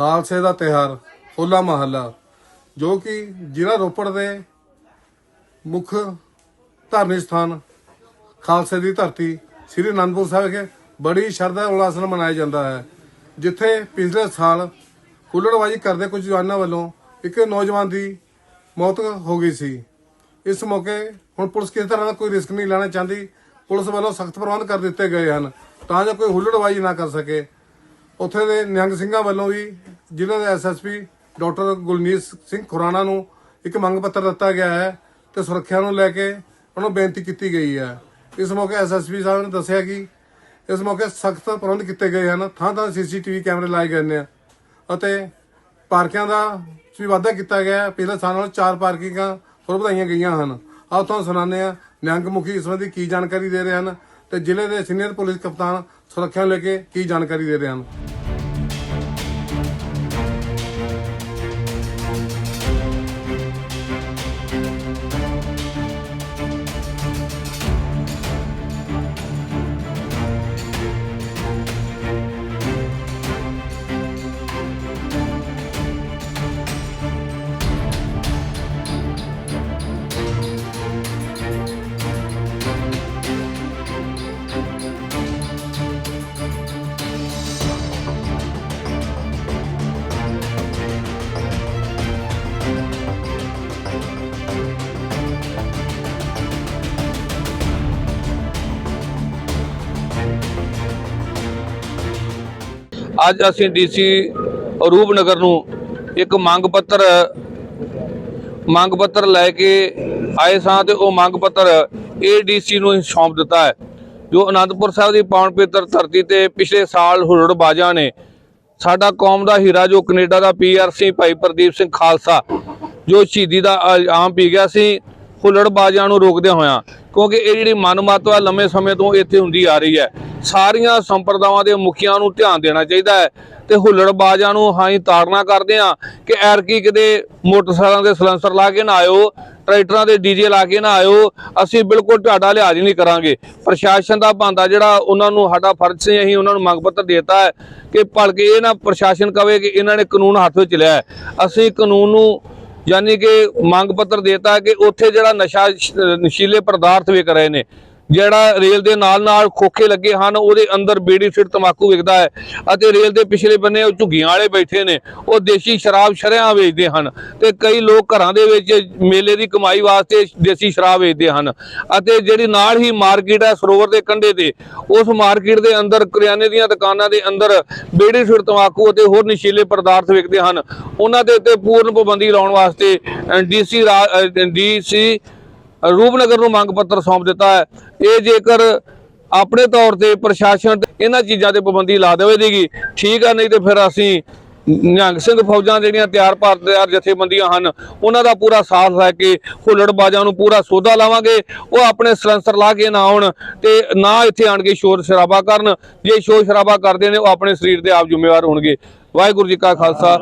ਖਾਲਸੇ ਦਾ ਤਿਹਾਰ ਹੋਲਾ ਮਹੱਲਾ, ਜੋ ਕਿ ਜ਼ਿਲ੍ਹਾ ਰੋਪੜ ਦੇ ਮੁੱਖ ਧਾਰਮਿਕ ਸਥਾਨ ਖਾਲਸੇ ਦੀ ਧਰਤੀ, ਸ੍ਰੀ ਅਨੰਦਪੁਰ ਸਾਹਿਬ ਵਿਖੇ ਬੜੀ ਸ਼ਰਧਾ ਉਲਾਸ ਨਾਲ ਮਨਾਇਆ ਜਾਂਦਾ ਹੈ। ਜਿੱਥੇ ਪਿਛਲੇ ਸਾਲ ਹੁੱਲੜਬਾਜ਼ੀ ਕਰਦੇ ਕੁਝ ਜਵਾਨਾਂ ਵੱਲੋਂ ਇੱਕ ਨੌਜਵਾਨ ਦੀ ਮੌਤ ਹੋ ਗਈ ਸੀ। ਇਸ ਮੌਕੇ ਹੁਣ ਪੁਲਿਸ ਕਿਸੇ ਤਰ੍ਹਾਂ ਦਾ ਕੋਈ ਰਿਸਕ ਨਹੀਂ ਲੈਣਾ ਚਾਹੁੰਦੀ। ਪੁਲਿਸ ਵੱਲੋਂ ਸਖਤ ਪ੍ਰਬੰਧ ਕਰ ਦਿੱਤੇ ਗਏ ਹਨ ਤਾਂ ਜੋ ਕੋਈ ਹੁੱਲੜਬਾਜ਼ੀ ਨਾ ਕਰ ਸਕੇ। ਉੱਥੇ ਦੇ ਨਿਹੰਗ ਸਿੰਘਾਂ ਵੱਲੋਂ ਵੀ ਜ਼ਿਲ੍ਹੇ ਦੇ ਐਸਐਸਪੀ ਡਾਕਟਰ ਗੁਲਨੀਤ ਸਿੰਘ ਖੁਰਾਣਾ ਨੂੰ ਇੱਕ ਮੰਗ ਪੱਤਰ ਦਿੱਤਾ ਗਿਆ ਹੈ ਤੇ ਸੁਰੱਖਿਆ ਨੂੰ ਲੈ ਕੇ ਉਹਨਾਂ ਨੂੰ ਬੇਨਤੀ ਕੀਤੀ ਗਈ ਹੈ। ਇਸ ਮੌਕੇ ਐਸਐਸਪੀ ਸਾਹਿਬ ਨੇ ਦੱਸਿਆ ਕਿ ਇਸ ਮੌਕੇ ਸਖਤ ਪ੍ਰਬੰਧ ਕੀਤੇ ਗਏ ਹਨ, ਥਾਂ ਥਾਂ ਸੀਸੀਟੀਵੀ ਕੈਮਰੇ ਲਾਏ ਗਏ ਨੇ ਅਤੇ ਪਾਰਕਿੰਗਾਂ ਦਾ ਵੀ ਵਾਧਾ ਕੀਤਾ ਗਿਆ ਹੈ। ਪਿਛਲੇ ਸਾਲ ਨਾਲੋਂ ਚਾਰ ਪਾਰਕਿੰਗਾਂ ਹੋਰ ਵਧਾਈਆਂ ਗਈਆਂ ਹਨ। ਆਓ ਤੁਹਾਨੂੰ ਸੁਣਾਉਂਦੇ ਹਾਂ ਨਿਹੰਗ ਮੁਖੀ ਇਸ ਸੰਬੰਧੀ ਕੀ ਜਾਣਕਾਰੀ ਦੇ ਰਹੇ ਹਨ ਤੇ ਜ਼ਿਲ੍ਹੇ ਦੇ ਸੀਨੀਅਰ ਪੁਲਿਸ ਕਪਤਾਨ ਸੁਰੱਖਿਆ ਨੂੰ ਲੈ ਕੇ ਕੀ ਜਾਣਕਾਰੀ ਦੇ ਰਹੇ ਹਨ। ਅੱਜ ਅਸੀਂ ਡੀਸੀ ਰੂਪਨਗਰ ਨੂੰ ਇੱਕ ਮੰਗ ਪੱਤਰ ਮੰਗ ਪੱਤਰ ਲੈ ਕੇ ਆਏ ਸਾਂ ਤੇ ਉਹ ਮੰਗ ਪੱਤਰ ਏਡੀਸੀ ਨੂੰ ਹੀ ਸੌਂਪ ਦਿੱਤਾ ਹੈ, ਜੋ ਅਨੰਦਪੁਰ ਸਾਹਿਬ ਦੀ ਪਾਵਨ ਪਵਿੱਤਰ ਧਰਤੀ ਤੇ ਪਿਛਲੇ ਸਾਲ ਹੁਲੜਬਾਜ਼ਾਂ ਨੇ ਸਾਡਾ ਕੌਮ ਦਾ ਹੀਰਾ, ਜੋ ਕੈਨੇਡਾ ਦਾ ਪੀਆਰਸੀ ਭਾਈ ਪ੍ਰਦੀਪ ਸਿੰਘ ਖਾਲਸਾ, ਜੋ ਸ਼ਹੀਦੀ ਦਾ ਆਮ ਪੀ ਗਿਆ ਸੀ ਹੁਲੜਬਾਜ਼ਾਂ ਨੂੰ ਰੋਕਦੇ ਹੋਇਆਂ, ਕਿਉਂਕਿ ਇਹ ਜਿਹੜੀ ਮਨਮਤਵਾ ਲੰਮੇ ਸਮੇਂ ਤੋਂ ਇੱਥੇ ਹੁੰਦੀ ਆ ਰਹੀ ਹੈ। ਸਾਰੀਆਂ ਸੰਪਰਦਾਵਾਂ ਦੇ ਮੁਖੀਆਂ ਨੂੰ ਧਿਆਨ ਦੇਣਾ ਚਾਹੀਦਾ ਹੈ ਤੇ ਹੁੱਲੜਬਾਜ਼ਾਂ ਨੂੰ ਹਾਂ ਹੀ ਤਾੜਨਾ ਕਰਦੇ ਆ ਕਿ ਐਰਕੀ ਕਿਤੇ ਮੋਟਰਸਾਈਕਲਾਂ ਦੇ ਸਲੈਂਸਰ ਲਾ ਕੇ ਨਾ ਆਇਓ, ਟਰੈਕਟਰਾਂ ਦੇ ਡੀਜੇ ਲਾ ਕੇ ਨਾ ਆਇਓ, ਅਸੀਂ ਬਿਲਕੁਲ ਤੁਹਾਡਾ ਲਿਹਾਜ਼ ਨਹੀਂ ਕਰਾਂਗੇ। ਪ੍ਰਸ਼ਾਸਨ ਦਾ ਬੰਦਾ ਜਿਹੜਾ ਉਹਨਾਂ ਨੂੰ ਸਾਡਾ ਫਰਜ਼ ਸੀ, ਅਸੀਂ ਉਹਨਾਂ ਨੂੰ ਮੰਗ ਪੱਤਰ ਦੇਤਾ ਹੈ ਕਿ ਭਲਕੇ ਇਹ ਨਾ ਪ੍ਰਸ਼ਾਸਨ ਕਵੇ ਕਿ ਇਹਨਾਂ ਨੇ ਕਾਨੂੰਨ ਹੱਥ ਵਿੱਚ ਲਿਆ ਅਸੀਂ ਕਾਨੂੰਨ ਨੂੰ ਯਾਨੀ ਕਿ ਮੰਗ ਪੱਤਰ ਦੇਤਾ ਕਿ ਉੱਥੇ ਜਿਹੜਾ ਨਸ਼ਾ, ਨਸ਼ੀਲੇ ਪਦਾਰਥ ਵੇਚ ਰਹੇ ਨੇ ਜਿਹੜਾ ਰੇਲ ਦੇ ਨਾਲ ਨਾਲ ਖੋਖੇ ਲੱਗੇ ਹਨ, ਉਹਦੇ ਅੰਦਰ ਬੀੜੀ ਸਿਰ ਤਮਾਕੂ ਵਿਕਦਾ ਹੈ ਅਤੇ ਰੇਲ ਦੇ ਪਿਛਲੇ ਬੰਨੇ ਉਹ ਝੁੱਗੀਆਂ ਵਾਲੇ ਬੈਠੇ ਨੇ, ਉਹ ਦੇਸ਼ੀ ਸ਼ਰਾਬ ਸ਼ਰਿਆਂ ਵੇਚਦੇ ਹਨ ਤੇ ਕਈ ਲੋਕ ਘਰਾਂ ਦੇ ਵਿੱਚ ਮੇਲੇ ਦੀ ਕਮਾਈ ਵਾਸਤੇ ਦੇਸੀ ਸ਼ਰਾਬ ਵੇਚਦੇ ਹਨ ਅਤੇ ਜਿਹੜੀ ਨਾਲ ਹੀ ਮਾਰਕੀਟ ਹੈ ਸਰੋਵਰ ਦੇ ਕੰਢੇ ਤੇ, ਉਸ ਮਾਰਕੀਟ ਦੇ ਅੰਦਰ ਕਰਿਆਨੇ ਦੀਆਂ ਦੁਕਾਨਾਂ ਦੇ ਅੰਦਰ ਬੀੜੀ ਸਿਰ ਤਮਾਕੂ ਅਤੇ ਹੋਰ ਨਸ਼ੀਲੇ ਪਦਾਰਥ ਵਿਕਦੇ ਹਨ। ਉਹਨਾਂ ਦੇ ਉੱਤੇ ਪੂਰਨ ਪਾਬੰਦੀ ਲਾਉਣ ਵਾਸਤੇ ਡੀਸੀ ਡੀਸੀ ਰੂਪਨਗਰ ਨੂੰ ਮੰਗ ਪੱਤਰ ਸੌਂਪ ਦਿੱਤਾ ਹੈ। ਇਹ ਜੇਕਰ ਆਪਣੇ ਤੌਰ ਤੇ ਪ੍ਰਸ਼ਾਸਨ ਇਹਨਾਂ ਚੀਜ਼ਾਂ ਤੇ ਪਾਬੰਦੀ ਲਾ ਦੇਵੇਗੀ, ਠੀਕ ਆ, ਨਹੀਂ ਤੇ ਫਿਰ ਅਸੀਂ ਨਿਹੰਗ ਸਿੰਘ ਫੌਜਾਂ ਜਿਹੜੀਆਂ ਤਿਆਰ ਭਾਰ ਤਿਆਰ ਜਥੇਬੰਦੀਆਂ ਹਨ, ਉਹਨਾਂ ਦਾ ਪੂਰਾ ਸਾਥ ਲੈ ਕੇ ਹੁੱਲੜਬਾਜ਼ਾਂ ਨੂੰ ਪੂਰਾ ਸੋਧਾ ਲਾਵਾਂਗੇ। ਉਹ ਆਪਣੇ ਸਲੰਸਰ ਲਾ ਕੇ ਨਾ ਆਉਣ ਤੇ ਨਾ ਇੱਥੇ ਆਣ ਕੇ ਸ਼ੋਰ ਸ਼ਰਾਬਾ ਕਰਨ। ਜੇ ਸ਼ੋਰ ਸ਼ਰਾਬਾ ਕਰਦੇ ਨੇ, ਉਹ ਆਪਣੇ ਸਰੀਰ ਦੇ ਆਪ ਜ਼ਿੰਮੇਵਾਰ ਹੋਣਗੇ। ਵਾਹਿਗੁਰੂ ਜੀ ਕਾ ਖਾਲਸਾ,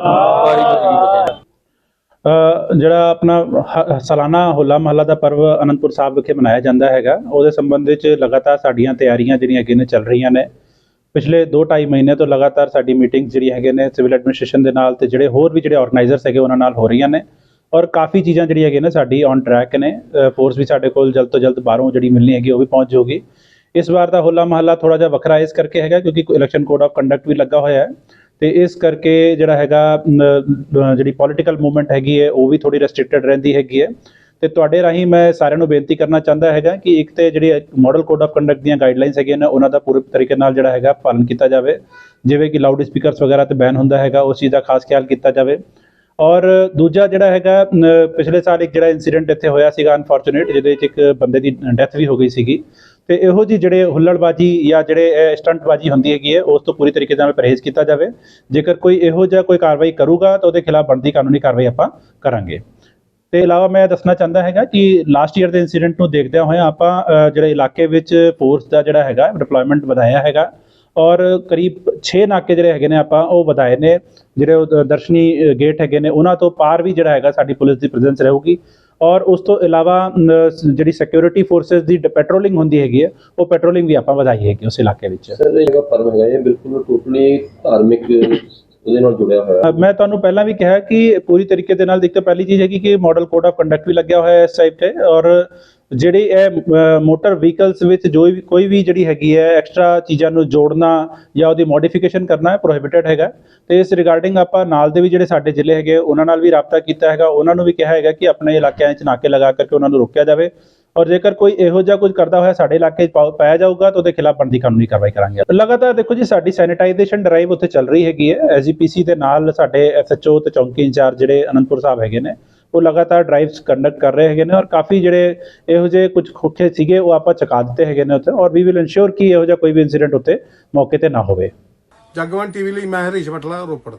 ਵਾਹਿਗੁਰੂ ਜੀ ਜਿਹੜਾ ਆਪਣਾ ਹ- ਸਾਲਾਨਾ ਹੋਲਾ ਮਹੱਲਾ ਦਾ ਪਰਵ ਅਨੰਦਪੁਰ ਸਾਹਿਬ ਵਿਖੇ ਮਨਾਇਆ ਜਾਂਦਾ ਹੈਗਾ, ਉਹਦੇ ਸੰਬੰਧ ਵਿੱਚ ਲਗਾਤਾਰ ਸਾਡੀਆਂ ਤਿਆਰੀਆਂ ਜਿਹੜੀਆਂ ਹੈਗੀਆਂ ਨੇ ਚੱਲ ਰਹੀਆਂ ਨੇ। ਪਿਛਲੇ 2.5 ਮਹੀਨੇ ਤੋਂ ਲਗਾਤਾਰ ਸਾਡੀ ਮੀਟਿੰਗਸ ਜਿਹੜੀ ਹੈਗੇ ਨੇ ਸਿਵਲ ਐਡਮਿਨਿਸਟ੍ਰੇਸ਼ਨ ਦੇ ਨਾਲ ਤੇ ਜਿਹੜੇ ਹੋਰ ਵੀ ਜਿਹੜੇ ਆਰਗੇਨਾਈਜ਼ਰਸ ਹੈਗੇ ਉਹਨਾਂ ਨਾਲ ਹੋ ਰਹੀਆਂ ਨੇ ਔਰ ਕਾਫੀ ਚੀਜ਼ਾਂ ਜਿਹੜੀਆਂ ਹੈਗੀਆਂ ਨੇ ਸਾਡੀ ਔਨ ਟਰੈਕ ਨੇ। ਫੋਰਸ ਵੀ ਸਾਡੇ ਕੋਲ ਜਲਦ ਤੋਂ ਜਲਦ ਬਾਹਰੋਂ ਜਿਹੜੀ ਮਿਲਣੀ ਹੈਗੀ ਉਹ ਵੀ ਪਹੁੰਚ ਜਾਊਗੀ। ਇਸ ਵਾਰ ਦਾ ਹੋਲਾ ਮਹੱਲਾ ਥੋੜਾ ਜਿਹਾ ਵੱਖਰਾ ਇਸ ਕਰਕੇ ਹੈਗਾ ਕਿਉਂਕਿ ਇਲੈਕਸ਼ਨ ਕੋਡ ਆਫ ਕੰਡਕਟ ਵੀ ਲੱਗਾ ਹੋਇਆ ਹੈ। ਤੇ ਇਸ ਕਰਕੇ ਜਿਹੜਾ ਹੈਗਾ ਜਿਹੜੀ ਪੋਲਿਟੀਕਲ ਮੂਵਮੈਂਟ ਹੈਗੀ ਹੈ, ਉਹ ਵੀ ਥੋੜੀ ਰੈਸਟ੍ਰਿਕਟਡ ਰਹਿੰਦੀ ਹੈਗੀ ਹੈ। ਤੇ ਤੁਹਾਡੇ ਰਾਹੀਂ ਮੈਂ ਸਾਰਿਆਂ ਨੂੰ ਬੇਨਤੀ ਕਰਨਾ ਚਾਹੁੰਦਾ ਹੈਗਾ ਕਿ ਇੱਕ ਤੇ ਜਿਹੜੀ ਮਾਡਲ ਕੋਡ ਆਫ ਕੰਡਕਟ ਦੀਆਂ ਗਾਈਡਲਾਈਨਸ ਹੈਗੀਆਂ ਨੇ, ਉਹਨਾਂ ਦਾ ਪੂਰੇ ਤਰੀਕੇ ਨਾਲ ਜਿਹੜਾ ਹੈਗਾ ਪਾਲਣ ਕੀਤਾ ਜਾਵੇ। ਜਿਵੇਂ ਕਿ ਲਾਊਡ ਸਪੀਕਰਸ ਵਗੈਰਾ ਤੇ ਬੈਨ ਹੁੰਦਾ ਹੈਗਾ, ਉਸ ਚੀਜ਼ ਦਾ ਖਾਸ ਖਿਆਲ ਕੀਤਾ ਜਾਵੇ। ਔਰ ਦੂਜਾ ਜਿਹੜਾ ਹੈਗਾ ਪਿਛਲੇ ਸਾਲ ਇੱਕ ਜਿਹੜਾ ਇਨਸੀਡੈਂਟ ਇੱਥੇ ਹੋਇਆ ਸੀਗਾ ਅਨਫੋਰਚੂਨੇਟ ਜਿਹਦੇ ਵਿੱਚ ਇੱਕ ਬੰਦੇ ਦੀ ਡੈਥ ਵੀ ਹੋ ਗਈ ਸੀਗੀ। ਤੇ ਇਹੋ ਜੀ ਜਿਹੜੇ ਹੁੱਲੜਬਾਜੀ ਜਾਂ ਜਿਹੜੇ ਸਟੰਟਬਾਜੀ ਹੁੰਦੀ ਹੈਗੀ ਹੈ, ਉਸ ਤੋਂ ਪੂਰੀ ਤਰੀਕੇ ਨਾਲ ਪਰਹੇਜ਼ ਕੀਤਾ ਜਾਵੇ। ਜੇਕਰ ਕੋਈ ਇਹੋ ਜਿਹਾ ਕੋਈ ਕਾਰਵਾਈ ਕਰੂਗਾ, ਤਾਂ ਉਹਦੇ ਖਿਲਾਫ ਬਣਦੀ ਕਾਨੂੰਨੀ ਕਾਰਵਾਈ ਆਪਾਂ ਕਰਾਂਗੇ। ਤੇ ਇਲਾਵਾ ਮੈਂ ਦੱਸਣਾ ਚਾਹੁੰਦਾ ਹੈਗਾ ਕਿ ਲਾਸਟ ਈਅਰ ਦੇ ਇਨਸੀਡੈਂਟ ਨੂੰ ਦੇਖਦਿਆਂ ਹੋਇਆਂ ਆਪਾਂ ਜਿਹੜੇ ਇਲਾਕੇ ਵਿੱਚ ਫੋਰਸ ਦਾ ਜਿਹੜਾ ਹੈਗਾ ਡਿਪਲੋਇਮੈਂਟ ਵਧਾਇਆ ਹੈਗਾ। ਔਰ ਕਰੀਬ 6 ਨਾਕੇ ਜਿਹੜੇ ਹੈਗੇ ਨੇ ਆਪਾਂ, ਉਹ ਵਧਾਏ ਨੇ। ਜਿਹੜੇ ਉਹ ਦਰਸ਼ਨੀ ਗੇਟ ਹੈਗੇ ਨੇ, ਉਹਨਾਂ ਤੋਂ ਪਾਰ ਵੀ ਜਿਹੜਾ ਹੈਗਾ ਸਾਡੀ ਪੁਲਿਸ ਦੀ ਪ੍ਰੈਜ਼ੈਂਸ ਰਹੂਗੀ। ਔਰ ਉਸ ਤੋਂ ਇਲਾਵਾ ਨ, ਜਿਹੜੀ ਸਿਕਿਉਰਿਟੀ ਫੋਰਸਸ ਦੀ ਪੈਟਰੋਲਿੰਗ ਹੁੰਦੀ ਹੈਗੀ ਹੈ ਉਹ ਪੈਟਰੋਲਿੰਗ ਵੀ ਆਪਾਂ ਵਧਾਈ ਹੈਗੀ ਉਸ ਇਲਾਕੇ ਵਿੱਚ। ਸਰ ਇਹ ਜਿਹੜਾ ਪਰਮ ਹੈਗਾ ਇਹ ਬਿਲਕੁਲ ਟੋਟਲੀ ਧਾਰਮਿਕ ਉਹਦੇ ਨਾਲ ਜੁੜਿਆ ਹੋਇਆ ਮੈਂ ਤੁਹਾਨੂੰ ਪਹਿਲਾਂ ਵੀ ਕਿਹਾ ਕਿ ਪੂਰੀ ਤਰੀਕੇ ਦੇ ਨਾਲ ਇੱਕ ਪਹਿਲੀ ਚੀਜ਼ ਹੈਗੀ ਕਿ ਮਾਡਲ ਕੋਡ ਆਫ ਕੰਡਕਟ ਵੀ ਲੱਗਿਆ ਹੋਇਆ ਹੈ ਇਸ ਟਾਈਪ ਤੇ ਔਰ ਜਿਹੜੀ ਇਹ ਮੋਟਰ ਵਹੀਕਲਸ ਵਿੱਚ ਜੋ ਵੀ, ਕੋਈ ਵੀ ਜਿਹੜੀ ਹੈਗੀ ਹੈ ਐਕਸਟਰਾ ਚੀਜ਼ਾਂ ਨੂੰ ਜੋੜਨਾ ਜਾਂ ਉਹਦੀ ਮੋਡੀਫਿਕੇਸ਼ਨ ਕਰਨਾ ਹੈ ਪ੍ਰੋਹਿਬਿਟਡ ਹੈਗਾ। ਤੇ ਇਸ ਰਿਗਾਰਡਿੰਗ ਆਪਾਂ ਨਾਲ ਦੇ ਵੀ ਜਿਹੜੇ ਸਾਡੇ ਜ਼ਿਲ੍ਹੇ ਹੈਗੇ ਉਹਨਾਂ ਨਾਲ ਵੀ ਰਾਬਤਾ ਕੀਤਾ ਹੈਗਾ। ਉਹਨਾਂ ਨੂੰ ਵੀ ਕਿਹਾ ਹੈਗਾ ਕਿ ਆਪਣੇ ਇਲਾਕਿਆਂ 'ਚ ਨਾਕੇ ਲਗਾ ਕਰਕੇ ਉਹਨਾਂ ਨੂੰ ਰੋਕਿਆ ਜਾਵੇ। ਔਰ ਜੇਕਰ ਕੋਈ ਇਹੋ ਜਿਹਾ ਕੁਝ ਕਰਦਾ ਹੋਇਆ ਸਾਡੇ ਇਲਾਕੇ 'ਚ ਪਾਉ- ਪਾਇਆ ਜਾਊਗਾ ਤਾਂ ਉਹਦੇ ਖਿਲਾਫ ਬਣਦੀ ਕਾਨੂੰਨੀ ਕਾਰਵਾਈ ਕਰਾਂਗੇ। ਲਗਾਤਾਰ ਦੇਖੋ ਜੀ, ਸਾਡੀ ਸੈਨੀਟਾਈਜੇਸ਼ਨ ਡਰਾਈਵ ਉੱਥੇ ਚੱਲ ਰਹੀ ਹੈਗੀ ਹੈ। ਐਸਜੀਪੀਸੀ ਦੇ ਨਾਲ ਸਾਡੇ ਐਸਐਚਓ ਤੇ ਚੌਂਕੀ ਇੰਚਾਰਜ ਜਿਹੜੇ ਅਨੰਦਪੁਰ ਸਾਹਿਬ ਹੈਗੇ ਨੇ, ਉਹ ਲਗਾਤਾਰ ਡਰਾਈਵਸ ਕੰਡਕਟ ਕਰ ਰਹੇ ਹੈਗੇ ਨੇ ਔਰ ਕਾਫੀ ਜਿਹੜੇ ਇਹੋ ਜਿਹੇ ਕੁਝ ਖੋਖੇ ਸੀਗੇ, ਉਹ ਆਪਾਂ ਚੁਕਾ ਦਿੱਤੇ ਹੈਗੇ ਨੇ ਉੱਥੇ ਔਰ ਵੀ ਵਿਲ ਇਨਸ਼ੋਰ ਕਿ ਇਹੋ ਜਿਹਾ ਕੋਈ ਵੀ ਇਨਸੀਡੈਂਟ ਉੱਤੇ ਮੌਕੇ ਤੇ ਨਾ ਹੋਵੇ। ਜਗਵੰਤ ਟੀਵੀ ਲਈ ਮੈਂ ਹਰੀਸ਼ ਬਟਲਾ ਰੋਪੜ।